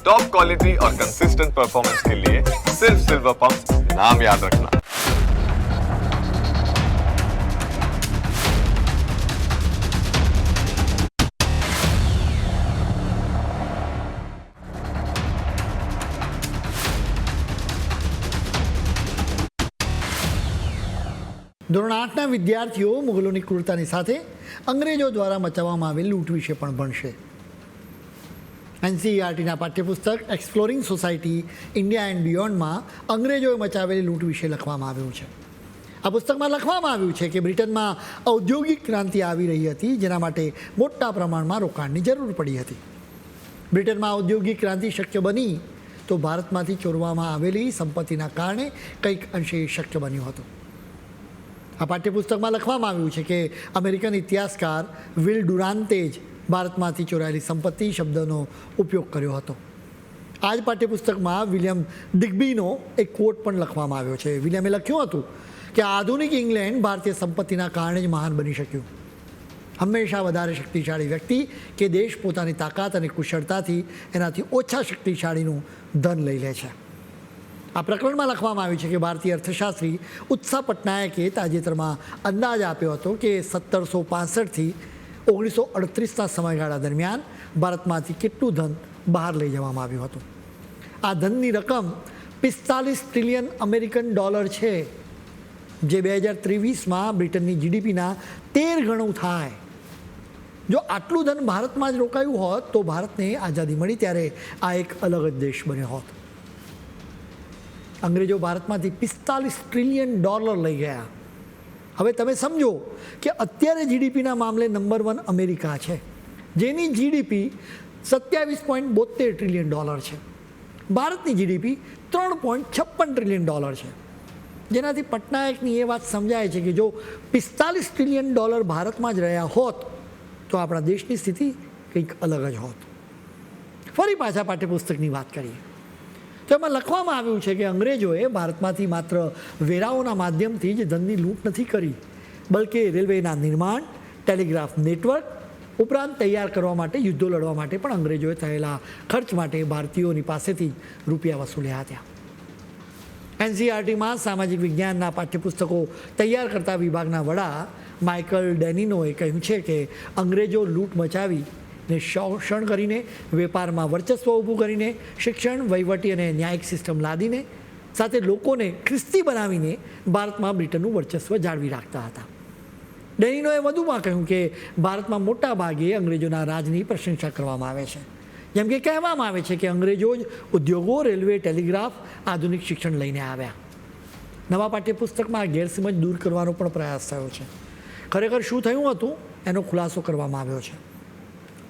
Top quality और consistent performance के लिए सिर्फ सिल्वर पंप नाम याद रखना ધોરણ આઠના વિદ્યાર્થીઓ મુગલોની ક્રૂરતાની સાથે અંગ્રેજો દ્વારા મચાવવામાં આવેલ લૂંટ વિશે પણ ભણશે એનસીઈઆરટીના પાઠ્યપુસ્તક એક્સપ્લોરિંગ સોસાયટી ઇન્ડિયા એન્ડ બિયોન્ડમાં અંગ્રેજોએ મચાવેલી લૂંટ વિશે લખવામાં આવ્યું છે. આ પુસ્તકમાં લખવામાં આવ્યું છે કે બ્રિટનમાં ઔદ્યોગિક ક્રાંતિ આવી રહી હતી, જેના માટે મોટા પ્રમાણમાં રોકાણની જરૂર પડી હતી. બ્રિટનમાં ઔદ્યોગિક ક્રાંતિ શક્ય બની તો ભારતમાંથી ચોરવામાં આવેલી સંપત્તિના કારણે કંઈક અંશે શક્ય બન્યું હતું. આ પાઠ્યપુસ્તકમાં લખવામાં આવ્યું છે કે અમેરિકન ઇતિહાસકાર વિલ ડુરાન્તે જ ભારતમાંથી ચોરાયેલી સંપત્તિ શબ્દનો ઉપયોગ કર્યો હતો. આ જ પાઠ્યપુસ્તકમાં વિલિયમ ડિગ્બીનો એક કોટ પણ લખવામાં આવ્યો છે. વિલિયમે લખ્યું હતું કે આધુનિક ઇંગ્લેન્ડ ભારતીય સંપત્તિના કારણે જ મહાન બની શક્યું. હંમેશા વધારે શક્તિશાળી વ્યક્તિ કે દેશ પોતાની તાકાત અને કુશળતાથી એનાથી ઓછા શક્તિશાળીનું ધન લઈ લે છે. આ પ્રકરણમાં લખવામાં આવ્યું છે કે ભારતીય અર્થશાસ્ત્રી ઉત્સાહ પટનાયકે તાજેતરમાં અંદાજ આપ્યો હતો કે સત્તરસો પાસઠથી ઓગણીસો અડત્રીસના સમયગાળા દરમિયાન ભારતમાંથી કેટલું ધન બહાર લઈ જવામાં આવ્યું હતું? આ ધનની રકમ પિસ્તાલીસ ટ્રિલિયન અમેરિકન ડોલર છે, જે બે હજાર ત્રેવીસમાં બ્રિટનની જીડીપીના તેર ગણું થાય. જો આટલું ધન ભારતમાં જ રોકાયું હોત, તો ભારતને આઝાદી મળી ત્યારે આ એક અલગ જ દેશ બન્યો હોત. અંગ્રેજો ભારતમાંથી પિસ્તાલીસ ટ્રિલિયન ડોલર લઈ ગયા. હવે તમે સમજો કે અત્યારે જીડીપીના મામલે નંબર વન અમેરિકા છે. જેની જીડીપી સત્યાવીસ પોઈન્ટ બોતેર ટ્રિલિયન ડોલર છે. ભારતની જીડીપી ત્રણ પોઈન્ટ છપ્પન ટ્રિલિયન ડોલર છે. જેનાથી પટનાયકની એ વાત સમજાય છે કે જો પિસ્તાલીસ ટ્રિલિયન ડોલર ભારતમાં જ રહ્યા હોત, તો આપણા દેશની સ્થિતિ કંઈક અલગ જ હોત. ફરી પાછા પાઠ્યપુસ્તકની વાત કરીએ. તો એમાં લખવામાં આવ્યું છે કે અંગ્રેજોએ ભારતમાંથી માત્ર વેરાઓના માધ્યમથી જ ધનની લૂંટ નથી કરી, બલકે રેલવેના નિર્માણ, ટેલિગ્રાફ નેટવર્ક ઉપરાંત તૈયાર કરવા માટે, યુદ્ધો લડવા માટે પણ અંગ્રેજોએ થયેલા ખર્ચ માટે ભારતીયોની પાસેથી રૂપિયા વસૂલ્યા હતા. એનસીઆરટીમાં સામાજિક વિજ્ઞાનના પાઠ્યપુસ્તકો તૈયાર કરતા વિભાગના વડા માઇકલ ડેનિનોએ કહ્યું છે કે અંગ્રેજો લૂંટ મચાવી ને શોષણ કરીને, વેપારમાં વર્ચસ્વ ઊભું કરીને, શિક્ષણ, વહીવટી અને ન્યાયિક સિસ્ટમ લાદીને, સાથે લોકોને ખ્રિસ્તી બનાવીને ભારતમાં બ્રિટનનું વર્ચસ્વ જાળવી રાખતા હતા. ડેનિનોએ વધુમાં કહ્યું કે, ભારતમાં મોટા ભાગે અંગ્રેજોના રાજની પ્રશંસા કરવામાં આવે છે. જેમ કે કહેવામાં આવે છે કે અંગ્રેજો જ ઉદ્યોગો, રેલવે, ટેલિગ્રાફ, આધુનિક શિક્ષણ લઈને આવ્યા. નવા પાઠ્યપુસ્તકમાં આ ગેરસમજ દૂર કરવાનો પણ પ્રયાસ થયો છે. ખરેખર શું થયું હતું? એનો ખુલાસો કરવામાં આવ્યો છે.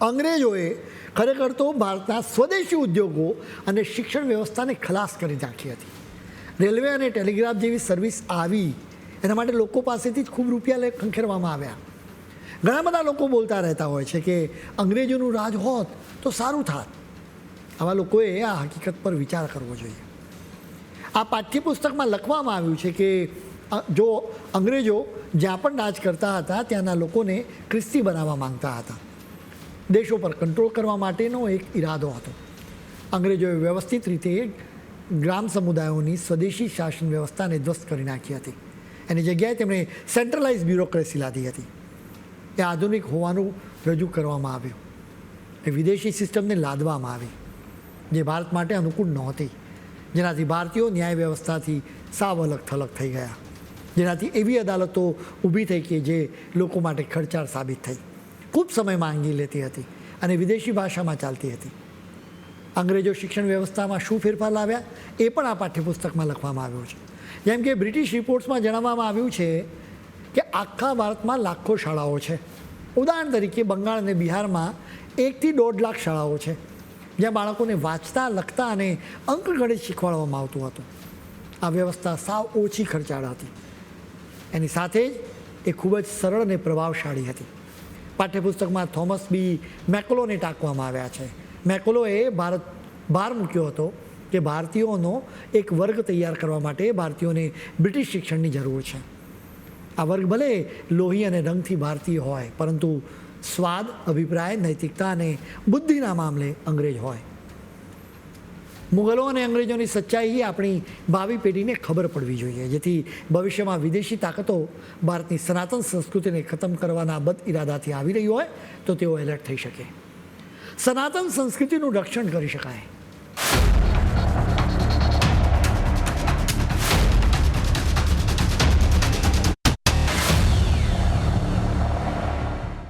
અંગ્રેજોએ ખરેખર તો ભારતના સ્વદેશી ઉદ્યોગો અને શિક્ષણ વ્યવસ્થાને ખલાસ કરી નાખી હતી. રેલવે અને ટેલિગ્રાફ જેવી સર્વિસ આવી, એના માટે લોકો પાસેથી જ ખૂબ રૂપિયા ખંખેરવામાં આવ્યા. ઘણા બધા લોકો બોલતા રહેતા હોય છે કે અંગ્રેજોનું રાજ હોત તો સારું થાત. આવા લોકોએ આ હકીકત પર વિચાર કરવો જોઈએ. આ પાઠ્યપુસ્તકમાં લખવામાં આવ્યું છે કે જો અંગ્રેજો જ્યાં પણ રાજ કરતા હતા ત્યાંના લોકોને ખ્રિસ્તી બનાવવા માંગતા હતા. દેશો પર કંટ્રોલ કરવા માટેનો એક ઈરાદો હતો. અંગ્રેજોએ વ્યવસ્થિત રીતે ગ્રામ સમુદાયોની સ્વદેશી શાસન વ્યવસ્થાને ધ્વસ્ત કરી નાખી હતી. એની જગ્યાએ તેમણે સેન્ટ્રલાઇઝ બ્યુરોક્રેસી લાદી હતી. એ આધુનિક હોવાનું રજૂ કરવામાં આવ્યું. એ વિદેશી સિસ્ટમને લાદવામાં આવી, જે ભારત માટે અનુકૂળ નહોતી. જેનાથી ભારતીયો ન્યાય વ્યવસ્થાથી સાવ અલગ થલગ થઈ ગયા. જેનાથી એવી અદાલતો ઊભી થઈ કે જે લોકો માટે ખર્ચાળ સાબિત થઈ. ખૂબ સમય માંગી લેતી હતી અને વિદેશી ભાષામાં ચાલતી હતી. અંગ્રેજો શિક્ષણ વ્યવસ્થામાં શું ફેરફાર લાવ્યા એ પણ આ પાઠ્યપુસ્તકમાં લખવામાં આવ્યું છે. જેમ કે બ્રિટિશ રિપોર્ટ્સમાં જણાવવામાં આવ્યું છે કે આખા ભારતમાં લાખો શાળાઓ છે. ઉદાહરણ તરીકે બંગાળ અને બિહારમાં એકથી દોઢ લાખ શાળાઓ છે, જ્યાં બાળકોને વાંચતા, લખતા અને અંકગણિત શીખવાડવામાં આવતું હતું. આ વ્યવસ્થા સાવ ઓછી ખર્ચાળ હતી. એની સાથે જ એ ખૂબ જ સરળ અને પ્રભાવશાળી હતી. પાઠ્યપુસ્તકમાં થોમસ બી મેકોલોને ટાંકવામાં આવ્યા છે. મેકોલોએ ભારત ભાર મૂક્યો હતો કે ભારતીયોનો એક વર્ગ તૈયાર કરવા માટે ભારતીયોને બ્રિટિશ શિક્ષણની જરૂર છે. આ વર્ગ ભલે લોહી અને રંગથી ભારતીય હોય, પરંતુ સ્વાદ, અભિપ્રાય, નૈતિકતા અને બુદ્ધિના મામલે અંગ્રેજ હોય. મુગલો અને અંગ્રેજોની સચ્ચાઈ આપણી ભાવિ પેઢીને ખબર પડવી જોઈએ. જેથી ભવિષ્યમાં વિદેશી તાકાતો ભારતની સનાતન સંસ્કૃતિને ખતમ કરવાના બદ ઇરાદાથી આવી રહી હોય તો તેઓ એલર્ટ થઈ શકે. સનાતન સંસ્કૃતિનું રક્ષણ કરી શકાય.